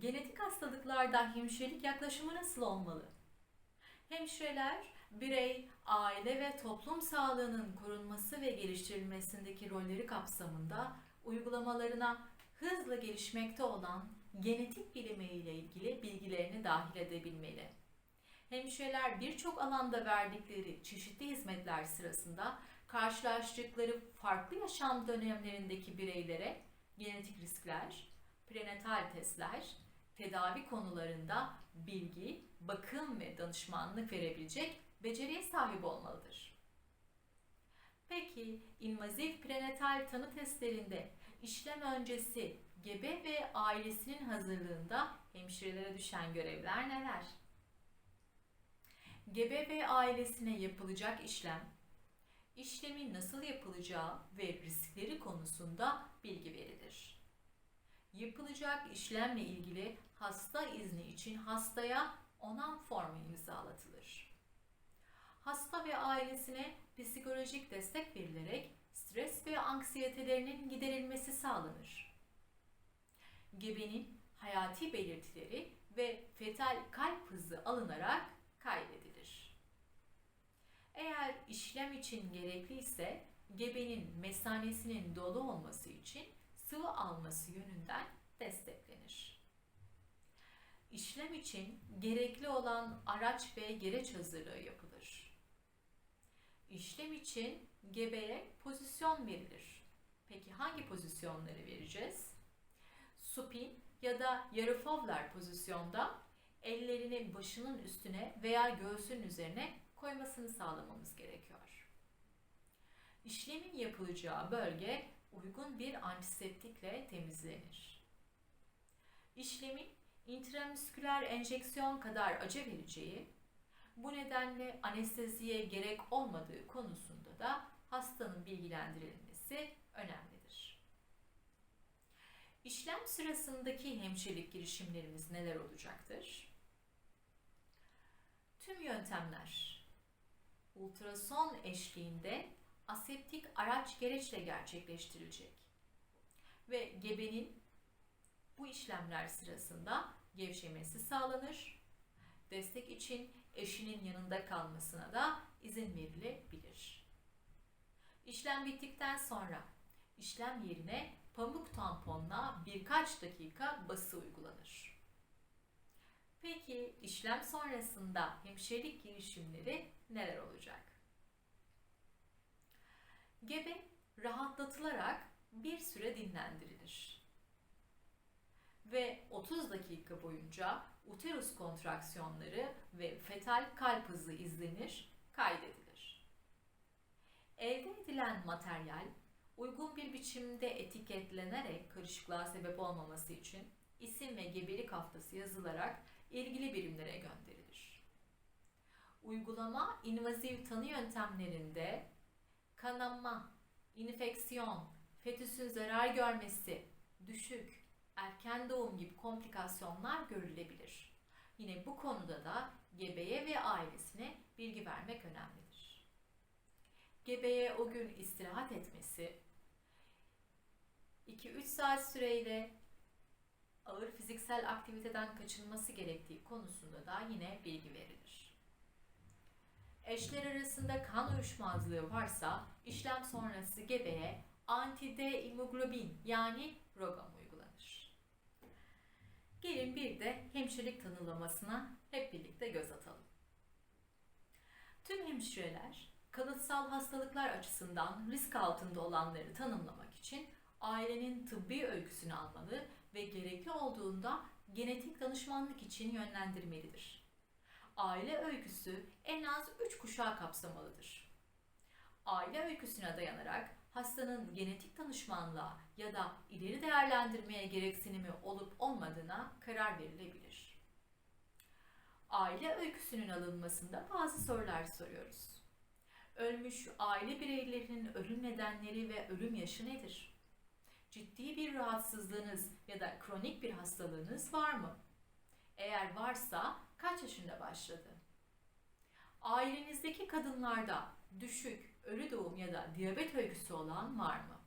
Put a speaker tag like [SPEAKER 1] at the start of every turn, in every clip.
[SPEAKER 1] Genetik hastalıklarda hemşirelik yaklaşımı nasıl olmalı? Hemşireler, birey, aile ve toplum sağlığının korunması ve geliştirilmesindeki rolleri kapsamında uygulamalarına hızla gelişmekte olan genetik bilimi ile ilgili bilgilerini dahil edebilmeli. Hemşireler birçok alanda verdikleri çeşitli hizmetler sırasında karşılaştıkları farklı yaşam dönemlerindeki bireylere genetik riskler, prenatal testler, tedavi konularında bilgi, bakım ve danışmanlık verebilecek beceriye sahip olmalıdır. Peki invazif prenatal tanı testlerinde işlem öncesi gebe ve ailesinin hazırlığında hemşirelere düşen görevler neler? Gebe ve ailesine yapılacak işlem, işlemin nasıl yapılacağı ve riskleri konusunda bilgi verilir. Yapılacak işlemle ilgili hasta izni için hastaya onam formu imzalatılır. Hasta ve ailesine psikolojik destek verilerek stres ve anksiyetelerinin giderilmesi sağlanır. Gebenin hayati belirtileri ve fetal kalp hızı alınarak kaydedilir. Eğer işlem için gerekli ise gebenin mesanesinin dolu olması için sıvı alması yönünden desteklenir. İşlem için gerekli olan araç ve gereç hazırlığı yapılır. İşlem için gebeye pozisyon verilir. Peki hangi pozisyonları vereceğiz? Supin ya da yarı fovlar pozisyonda ellerini başının üstüne veya göğsünün üzerine koymasını sağlamamız gerekiyor. İşlemin yapılacağı bölge uygun bir antiseptikle temizlenir. İşlemin intramüsküler enjeksiyon kadar acı vereceği, bu nedenle anesteziye gerek olmadığı konusunda da hastanın bilgilendirilmesi önemlidir. İşlem sırasındaki hemşirelik girişimlerimiz neler olacaktır? Tüm yöntemler ultrason eşliğinde aseptik araç gereçle gerçekleştirilecek ve gebenin bu işlemler sırasında gevşemesi sağlanır. Destek için eşinin yanında kalmasına da izin verilebilir. İşlem bittikten sonra işlem yerine pamuk tamponla birkaç dakika bası uygulanır. Peki işlem sonrasında hemşirelik girişimleri neler olacak? Gebe rahatlatılarak bir süre dinlendirilir. Ve 30 dakika boyunca uterus kontraksiyonları ve fetal kalp hızı izlenir, kaydedilir. Elde edilen materyal uygun bir biçimde etiketlenerek karışıklığa sebep olmaması için isim ve gebelik haftası yazılarak ilgili birimlere gönderilir. Uygulama invazif tanı yöntemlerinde kanama, infeksiyon, fetüsün zarar görmesi, düşük, erken doğum gibi komplikasyonlar görülebilir. Yine bu konuda da gebeye ve ailesine bilgi vermek önemlidir. Gebeye o gün istirahat etmesi, 2-3 saat süreyle ağır fiziksel aktiviteden kaçınması gerektiği konusunda da yine bilgi verilir. Eşler arasında kan uyuşmazlığı varsa işlem sonrası gebeye anti-D imoglobin yani rogam uygulanır. Gelin bir de hemşirelik tanımlamasına hep birlikte göz atalım. Tüm hemşireler kalıtsal hastalıklar açısından risk altında olanları tanımlamak için ailenin tıbbi öyküsünü almalı ve gerekli olduğunda genetik danışmanlık için yönlendirmelidir. Aile öyküsü en az 3 kuşağı kapsamalıdır. Aile öyküsüne dayanarak hastanın genetik danışmanlığa ya da ileri değerlendirmeye gereksinimi olup olmadığına karar verilebilir. Aile öyküsünün alınmasında bazı sorular soruyoruz. Ölmüş aile bireylerinin ölüm nedenleri ve ölüm yaşı nedir? ciddi bir rahatsızlığınız ya da kronik bir hastalığınız var mı? Eğer varsa kaç yaşında başladı? Ailenizdeki kadınlarda düşük, ölü doğum ya da diyabet öyküsü olan var mı?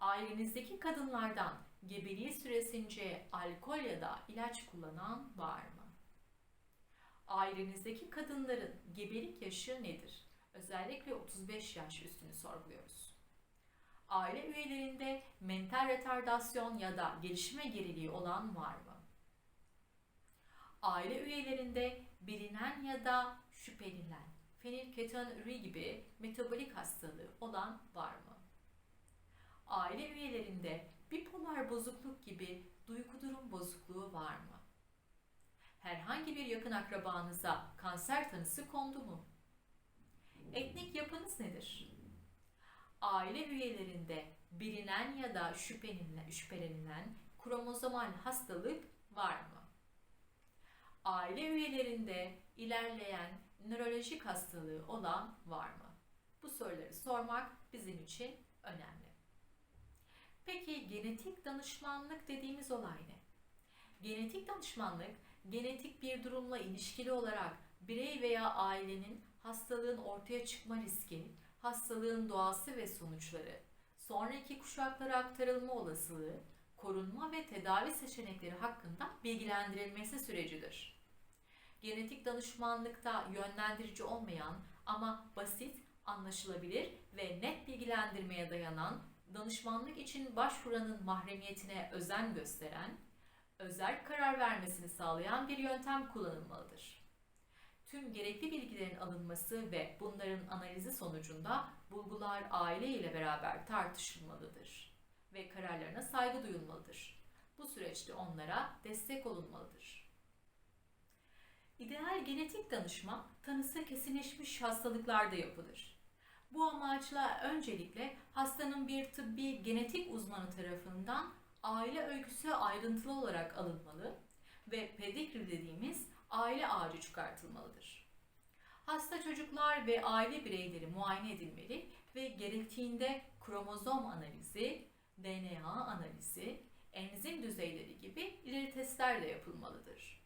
[SPEAKER 1] Ailenizdeki kadınlardan gebeliği süresince alkol ya da ilaç kullanan var mı? Ailenizdeki kadınların gebelik yaşı nedir? Özellikle 35 yaş üstünü sorguluyoruz. Aile üyelerinde mental retardasyon ya da gelişime geriliği olan var mı? Aile üyelerinde bilinen ya da şüphelenen fenilketonuri gibi metabolik hastalığı olan var mı? Aile üyelerinde bipolar bozukluk gibi duygu durum bozukluğu var mı? Herhangi bir yakın akrabanıza kanser tanısı kondu mu? Etnik yapınız nedir? Aile üyelerinde bilinen ya da şüphelenilen, şüphelenilen kromozomal hastalık var mı? Aile üyelerinde ilerleyen nörolojik hastalığı olan var mı? Bu soruları sormak bizim için önemli. Peki genetik danışmanlık dediğimiz olay ne? Genetik danışmanlık, genetik bir durumla ilişkili olarak birey veya ailenin hastalığın ortaya çıkma riski, hastalığın doğası ve sonuçları, sonraki kuşaklara aktarılma olasılığı, korunma ve tedavi seçenekleri hakkında bilgilendirilmesi sürecidir. Genetik danışmanlıkta yönlendirici olmayan ama basit, anlaşılabilir ve net bilgilendirmeye dayanan, danışmanlık için başvuranın mahremiyetine özen gösteren, özel karar vermesini sağlayan bir yöntem kullanılmalıdır. Tüm gerekli bilgilerin alınması ve bunların analizi sonucunda bulgular aile ile beraber tartışılmalıdır ve kararlarına saygı duyulmalıdır. Bu süreçte onlara destek olunmalıdır. İdeal genetik danışma tanısı kesinleşmiş hastalıklarda yapılır. Bu amaçla öncelikle hastanın bir tıbbi genetik uzmanı tarafından aile öyküsü ayrıntılı olarak alınmalı ve pedigri dediğimiz aile ağacı çıkartılmalıdır. Hasta çocuklar ve aile bireyleri muayene edilmeli ve gerektiğinde kromozom analizi, DNA analizi, enzim düzeyleri gibi ileri testler de yapılmalıdır.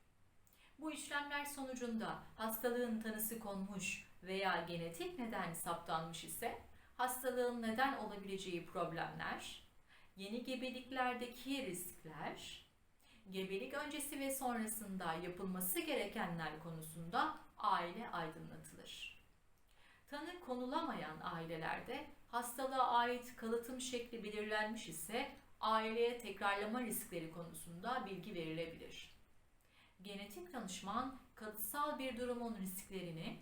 [SPEAKER 1] Bu işlemler sonucunda hastalığın tanısı konmuş veya genetik neden saptanmış ise hastalığın neden olabileceği problemler, yeni gebeliklerdeki riskler, gebelik öncesi ve sonrasında yapılması gerekenler konusunda aile aydınlatılır. Tanı konulamayan ailelerde hastalığa ait kalıtım şekli belirlenmiş ise aileye tekrarlama riskleri konusunda bilgi verilebilir. Genetik danışman kalıtsal bir durumun risklerini,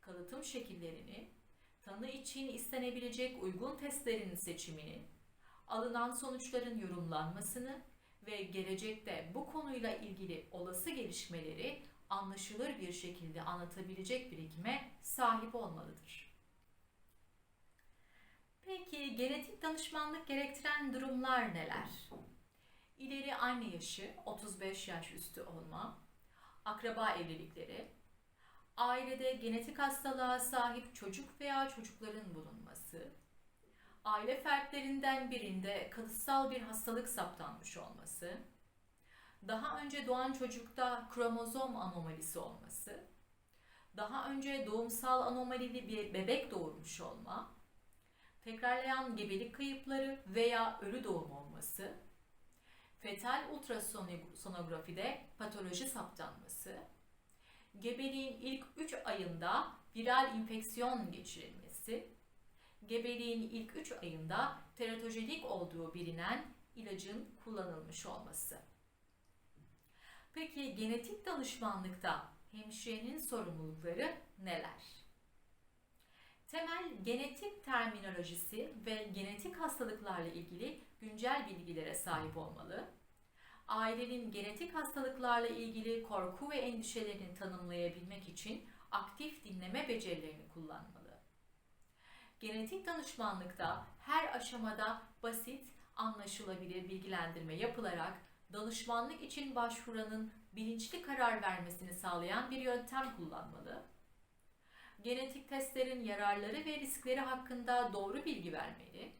[SPEAKER 1] kalıtım şekillerini, tanı için istenebilecek uygun testlerin seçimini, alınan sonuçların yorumlanmasını ve gelecekte bu konuyla ilgili olası gelişmeleri anlaşılır bir şekilde anlatabilecek birikime sahip olmalıdır. Peki genetik danışmanlık gerektiren durumlar neler? İleri anne yaşı 35 yaş üstü olma, akraba evlilikleri, ailede genetik hastalığa sahip çocuk veya çocukların bulunması, aile fertlerinden birinde kalıtsal bir hastalık saptanmış olması, daha önce doğan çocukta kromozom anomalisi olması, daha önce doğumsal anomalili bir bebek doğurmuş olma, tekrarlayan gebelik kayıpları veya ölü doğum olması, fetal ultrasonografide patoloji saptanması, gebeliğin ilk 3 ayında viral infeksiyon geçirilmesi, gebeliğin ilk 3 ayında teratojenik olduğu bilinen ilacın kullanılmış olması. Peki genetik danışmanlıkta hemşirenin sorumlulukları neler? Temel genetik terminolojisi ve genetik hastalıklarla ilgili güncel bilgilere sahip olmalı. Ailenin genetik hastalıklarla ilgili korku ve endişelerini tanımlayabilmek için aktif dinleme becerilerini kullanmalı. Genetik danışmanlıkta her aşamada basit, anlaşılabilir bilgilendirme yapılarak danışmanlık için başvuranın bilinçli karar vermesini sağlayan bir yöntem kullanmalı. Genetik testlerin yararları ve riskleri hakkında doğru bilgi vermeli.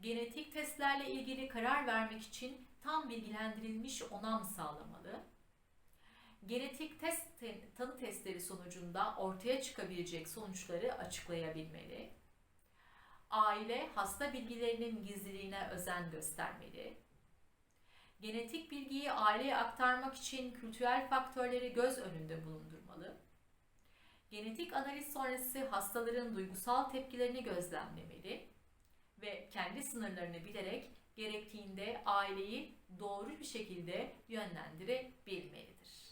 [SPEAKER 1] Genetik testlerle ilgili karar vermek için tam bilgilendirilmiş onam sağlamalı. Genetik test tanı testleri sonucunda ortaya çıkabilecek sonuçları açıklayabilmeli. Aile hasta bilgilerinin gizliliğine özen göstermeli Genetik bilgiyi aileye aktarmak için kültürel faktörleri göz önünde bulundurmalı. Genetik analiz sonrası hastaların duygusal tepkilerini gözlemlemeli ve kendi sınırlarını bilerek gerektiğinde aileyi doğru bir şekilde yönlendirebilmelidir.